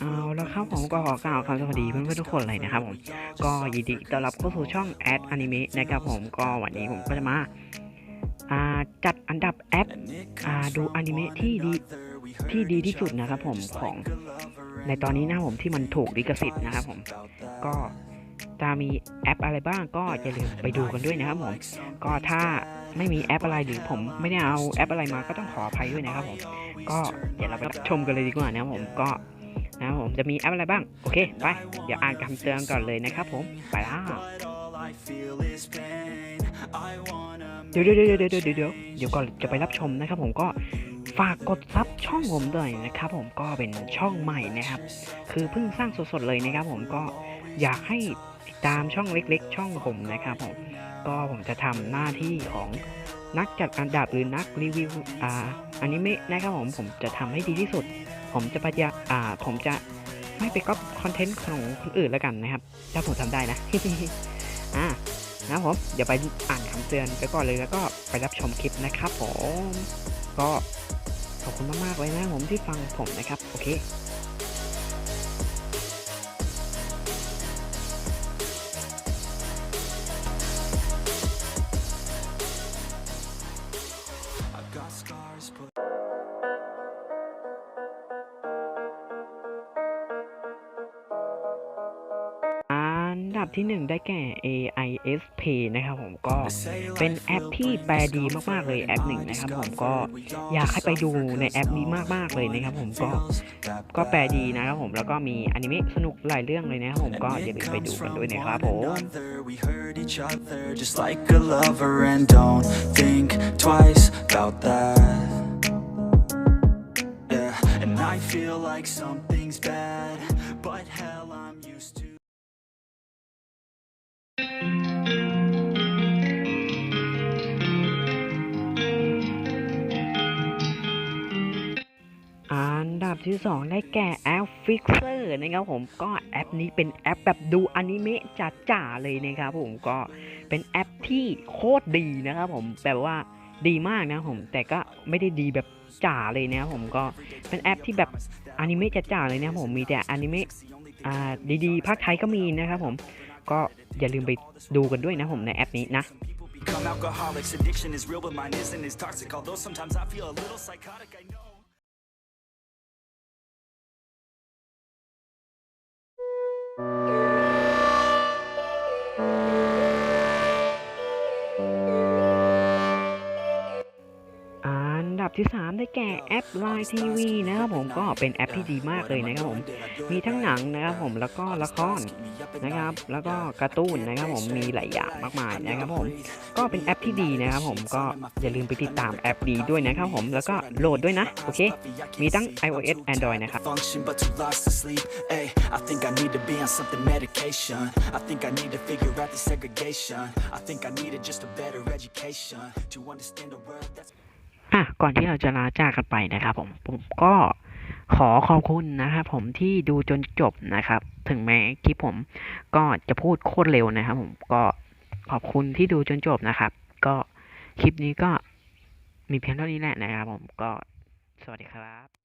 เอาแล้วครับผมก็ขอกล่าวคำสวัสดีเพื่อนๆทุกคนเลยนะครับผม ก็ยินดีต้อนรับเข้าสู่ช่องแอดอนิเมะนะครับผมก็วันนี้ผมก็จะมาจัดอันดับแอปดูอนิเมะที่ดีที่ดีที่สุดนะครับผมของในตอนนี้นะผมที่มันถูกลิขสิทธิ์นะครับผมก็ จะมีแอปอะไรบ้างก็อย่าลืมไปดูกันด้วยนะครับผม ก็ถ้าไม่มีแอปอะไรหรือผมไม่ได้เอาแอปอะไรมาก็ต้องขออภัยด้วยนะครับผม ก็เดี๋ยวเราไปรับชมกันเลยดีกว่านะครับผมก็นะครับผมจะมีแอปอะไรบ้าง โอเค ไป เดี๋ยวอ่านคำเตือนก่อนเลยนะครับผมไปแล้วเดี๋ยวเดี๋ยวเดี๋ยวเดี๋ยวเดี๋ยวเดี๋ยวเดี๋ยวก่อนจะไปรับชมนะครับผมก็ฝากกดซับช่องผมด้วยนะครับผมก็เป็นช่องใหม่นะครับ คือเพิ่งสร้างสดๆเลยนะครับผมก็ อยากให้ติดตามช่องเล็ก ๆ ช่องผมนะครับผมก็ผมจะทำหน้าที่ของนักจัดอันดับหรือนักรีวิวอ่าอนิเมะนะครับผมผมจะทำให้ดีที่สุด ผมจะพยายามอ่าผมจะไม่ไปก๊อปคอนเทนต์ของคนอื่นแล้วกันนะครับ ถ้าผมทำได้นะอ่านะผมเดี๋ยวไปอ่านคำเตือนไปก่อนเลยแล้วก็ไปรับชมคลิปนะครับผมก็ขอบคุณมากๆเลยนะผมที่ฟังผมนะครับ โอเค ดับที่หนึ่งได้แก่ AISP นะครับผมก็เป็นแอปที่แปลดีมากๆเลยแอปหนึ่งนะครับผมก็อยากให้ไปดูในแอปนี้มากๆเลยนะครับผมก็ก็แปลดีนะครับผมแล้วก็มีอนิเมะสนุกหลายเรื่องเลยนะครับผมก็อย่าลืมไปดูกันด้วยนะครับผม We hurt each other just like a lover and don't think twice about that. Yeah, and I feel like something's bad, ที่ 2 ได้แก่แอป Fixer นะครับผมก็แอปนี้เป็นแอปแบบดูอนิเมะจ๋าๆเลยนะครับผมก็เป็นแอปที่โคตรดีนะครับผมแบบว่าดีมากนะผมแต่ก็ไม่ได้ดีแบบจ๋าเลยนะผมก็เป็นแอปที่แบบอนิเมะจ๋าๆเลยนะผมมีแต่อนิเมะดีๆภาคไทยก็มีนะครับผมก็อย่าลืมไปดูกันด้วยนะผมในแอปนี้นะ Become alcoholics, addiction is real, but mine isn't as toxic. Although sometimes I feel a little psychotic, I know. ดับที่ 3 ได้แก่แอป Line TV นะครับผมก็เป็นแอปที่ดีมากเลยนะครับผมมีทั้งหนังนะครับผมแล้วก็ละครนะครับ แล้วก็การ์ตูนนะครับผมมีหลายอย่างมากมายนะครับผมก็เป็นแอปที่ดีนะครับผมก็อย่าลืมไปติดตามแอปดีด้วยนะครับผมแล้วก็โหลดด้วยนะโอเค มีทั้ง iOS Android นะครับ I think I need to be on something medication I think I need to figure out the segregation I think I needed just a better education To understand a world that's อะก่อนที่เราจะลาจากกันไปนะครับ ผมผมก็ขอขอบคุณนะครับผมที่ดูจนจบนะครับ ถึงแม้คลิปผมก็จะพูดโคตรเร็วนะครับผมก็ขอบคุณที่ดูจนจบนะครับ ก็คลิปนี้ก็มีเพียงเท่านี้แหละนะครับผมก็สวัสดีครับ